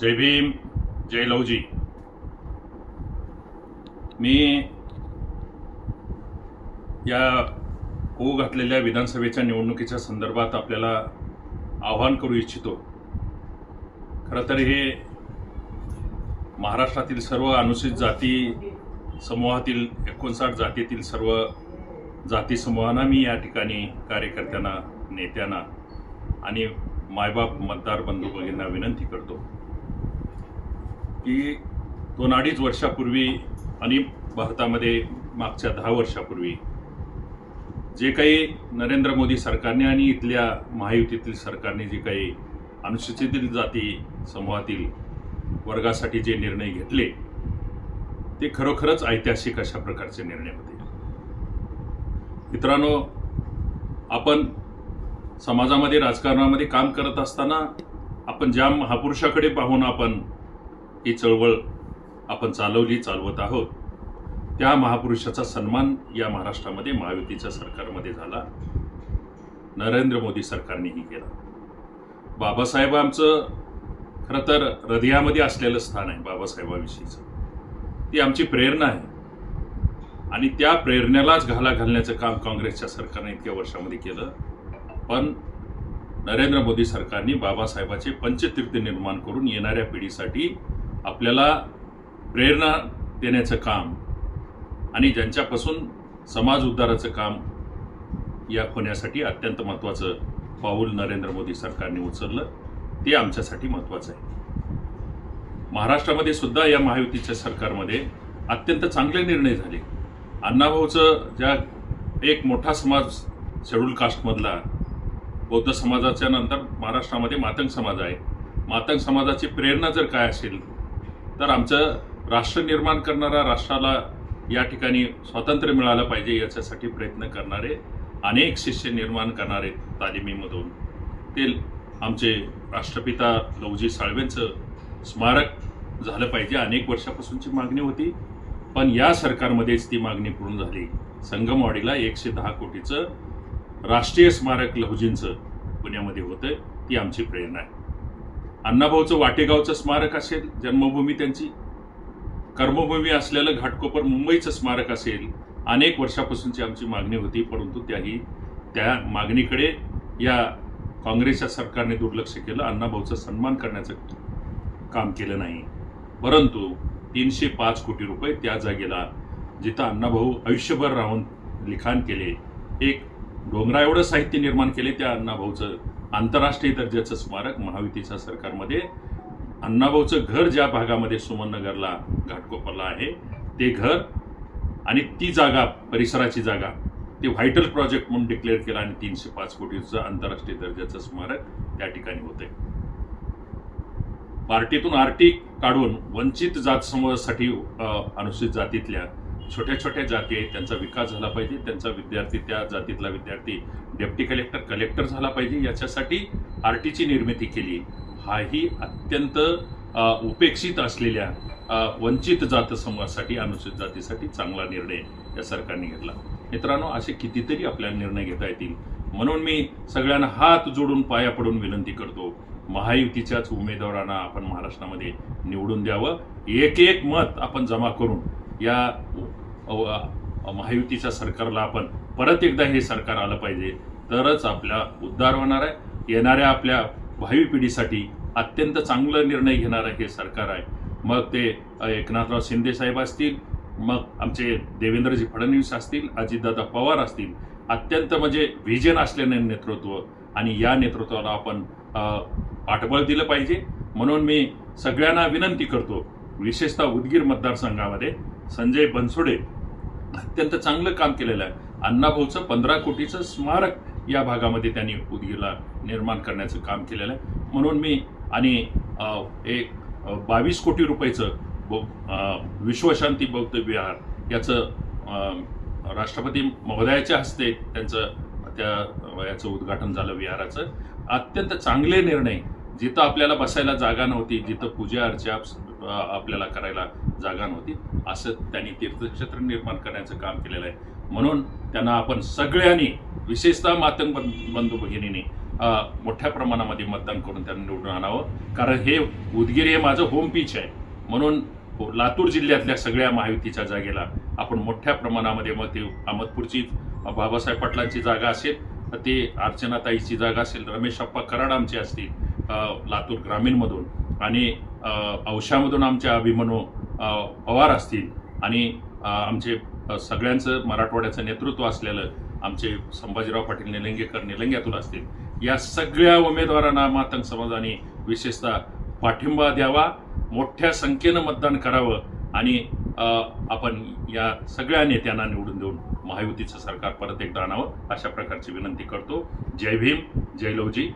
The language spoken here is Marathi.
जय भीम जय लवजी मी या होऊ घातलेल्या विधानसभेच्या निवडणुकीच्या संदर्भात आपल्याला आवाहन करू इच्छितो. खरं तर हे महाराष्ट्रातील सर्व अनुसूचित जाती समूहातील एकोणसाठ जातीतील सर्व जाती समूहांना मी या ठिकाणी कार्यकर्त्यांना नेत्यांना आणि मायबाप मतदार बंधू भगिनींना विनंती करतो. की दोन अडीच वर्षापूर्वी आणि भारतामध्ये मागच्या दहा वर्षापूर्वी जे काही नरेंद्र मोदी सरकारने आणि इथल्या महायुतीतील सरकारने जे काही अनुसूचित जाती समूहातील वर्गासाठी जे निर्णय घेतले ते खरोखरच ऐतिहासिक अशा प्रकारचे निर्णय होते. मित्रांनो आपण समाजामध्ये राजकारणामध्ये काम करत असताना आपण ज्या महापुरुषाकडे पाहून आपण ही चळवळ आपण चालवली चालवत आहोत. त्या महापुरुषाचा सन्मान या महाराष्ट्रामध्ये महायुतीच्या सरकारमध्ये झाला. नरेंद्र मोदी सरकारनेही केला. बाबासाहेब आमचं खरं तर हृदयामध्ये असलेलं स्थान आहे बाबासाहेबाविषयीचं. ती आमची प्रेरणा आहे. आणि त्या प्रेरणेलाच घाला घालण्याचं काम काँग्रेसच्या सरकारने इतक्या वर्षामध्ये केलं. पण नरेंद्र मोदी सरकारने बाबासाहेबाचे पंचतीर्थ निर्माण करून येणाऱ्या पिढीसाठी आपल्याला प्रेरणा देण्याचं काम आणि ज्यांच्यापासून समाज उद्धाराचं काम या होण्यासाठी अत्यंत महत्त्वाचं पाऊल नरेंद्र मोदी सरकारने उचललं ते आमच्यासाठी महत्त्वाचं आहे. महाराष्ट्रामध्ये सुद्धा या महायुतीच्या सरकारमध्ये अत्यंत चांगले निर्णय झाले. अण्णाभाऊचं ज्या एक मोठा समाज शेड्यूल कास्टमधला बौद्ध समाजाच्या नंतर महाराष्ट्रामध्ये मातंग समाज आहे. मातंग समाजाची प्रेरणा जर काय असेल तर आमचं राष्ट्र निर्माण करणारा राष्ट्राला या ठिकाणी स्वातंत्र्य मिळालं पाहिजे याच्यासाठी प्रयत्न करणारे अनेक शिष्य निर्माण करणारे तालिमीमधून. ते आमचे राष्ट्रपिता लवजी साळवेंचं स्मारक झालं पाहिजे अनेक वर्षापासूनची मागणी होती. पण या सरकारमध्येच ती मागणी पूर्ण झाली. संगमवाडीला एकशे दहा कोटीचं राष्ट्रीय स्मारक लहुजींचं पुण्यामध्ये होतं ती आमची प्रेरणा आहे. अण्णाभाऊचं वाटेगावचं स्मारक असेल जन्मभूमी त्यांची कर्मभूमी असलेलं घाटकोपर मुंबईचं स्मारक असेल अनेक वर्षापासूनची आमची मागणी होती परंतु त्याही त्या मागणीकडे या काँग्रेसच्या सरकारने दुर्लक्ष केलं अण्णाभाऊचा सन्मान करण्याचं काम केलं नाही. परंतु तीनशे पाच कोटी रुपये त्या जागेला जिथं अण्णाभाऊ आयुष्यभर राहून लिखाण केले एक डोंगरा एवढं साहित्य निर्माण केले त्या अण्णाभाऊचं आंतरराष्ट्रीय दर्जाचं स्मारक महायुतीच्या सरकारमध्ये. अण्णाभाऊचं घर ज्या भागामध्ये सुमननगरला घाटकोपरला आहे ते घर आणि ती जागा परिसराची जागा ते व्हायटल प्रोजेक्ट म्हणून डिक्लेअर केलं आणि तीनशे पाच कोटीचं आंतरराष्ट्रीय दर्जाचं स्मारक त्या ठिकाणी होतंय. पार्टीतून आरटी काढून वंचित जात समूहासाठी अनुसूचित जातीतल्या छोट्या छोट्या जाती आहेत त्यांचा विकास झाला पाहिजे त्यांचा विद्यार्थी त्या जातीतला विद्यार्थी डेप्टी कलेक्टर कलेक्टर झाला पाहिजे. याच्यासाठी आर टीची निर्मिती केली. हाही अत्यंत उपेक्षित असलेल्या वंचित जात समूहासाठी अनुसूचित जातीसाठी चांगला निर्णय या सरकारने घेतला. मित्रांनो असे कितीतरी आपल्याला निर्णय घेता येतील. म्हणून मी सगळ्यांना हात जोडून पाया पडून विनंती करतो महायुतीच्याच उमेदवारांना आपण महाराष्ट्रामध्ये निवडून द्यावं. एक एक मत आपण जमा करून या महायुतीच्या सरकारला आपण परत एकदा हे सरकार आलं पाहिजे तरच आपला उद्धार होणार आहे. येणाऱ्या आपल्या भावी पिढीसाठी अत्यंत चांगलं निर्णय घेणारं हे सरकार आहे. मग ते एकनाथराव शिंदे साहेब असतील मग आमचे देवेंद्रजी फडणवीस असतील अजितदादा पवार असतील अत्यंत म्हणजे व्हिजन असलेले नेतृत्व आणि या नेतृत्वाला आपण पाठबळ दिलं पाहिजे. म्हणून मी सगळ्यांना विनंती करतो विशेषतः उदगीर मतदारसंघामध्ये संजय बनसोडे अत्यंत चांगलं काम केलेलं आहे. अण्णाभाऊचं पंधरा कोटीचं स्मारक या भागामध्ये त्यांनी उदगीरला निर्माण करण्याचं काम केलेलं आहे. म्हणून मी आणि एक बावीस कोटी रुपयाचं विश्वशांती बौद्ध विहार याचं राष्ट्रपती महोदयाच्या हस्ते त्यांचं त्या याचं उद्घाटन झालं विहाराचं. अत्यंत चांगले निर्णय. जिथं आपल्याला बसायला जागा नव्हती जिथं पूजा अर्चा आपल्याला करायला जागा नव्हती असं त्यांनी तीर्थक्षेत्र निर्माण करण्याचं काम केलेलं आहे. म्हणून त्यांना आपण सगळ्यांनी विशेषतः मातंग बंधू भगिनीने मोठ्या प्रमाणामध्ये मतदान करून त्यांना निवडून आणावं. कारण हे उदगीर हे माझं होम पिच आहे. म्हणून लातूर जिल्ह्यातल्या सगळ्या महायुतीच्या जागेला आपण मोठ्या प्रमाणामध्ये मग ते अहमदपूरची बाबासाहेब पाटलांची जागा असेल तर ते अर्चनाताईची जागा असेल रमेश अप्पा कराड आमचे असतील लातूर ग्रामीणमधून. आणि औषामधून औशामधून आमच्या अभिमनू पवार असतील. आणि आमचे सगळ्यांचं मराठवाड्याचं नेतृत्व असलेलं आमचे संभाजीराव पाटील निलंगेकर निलंग्यातून असतील या सगळ्या उमेदवारांना मातंग समाजाने विशेषतः पाठिंबा द्यावा मोठ्या संख्येनं मतदान करावं आणि आपण या सगळ्या नेत्यांना निवडून देऊन महायुतीचं सरकार परत एकदा आणावं अशा प्रकारची विनंती करतो. जय भीम जय लवजी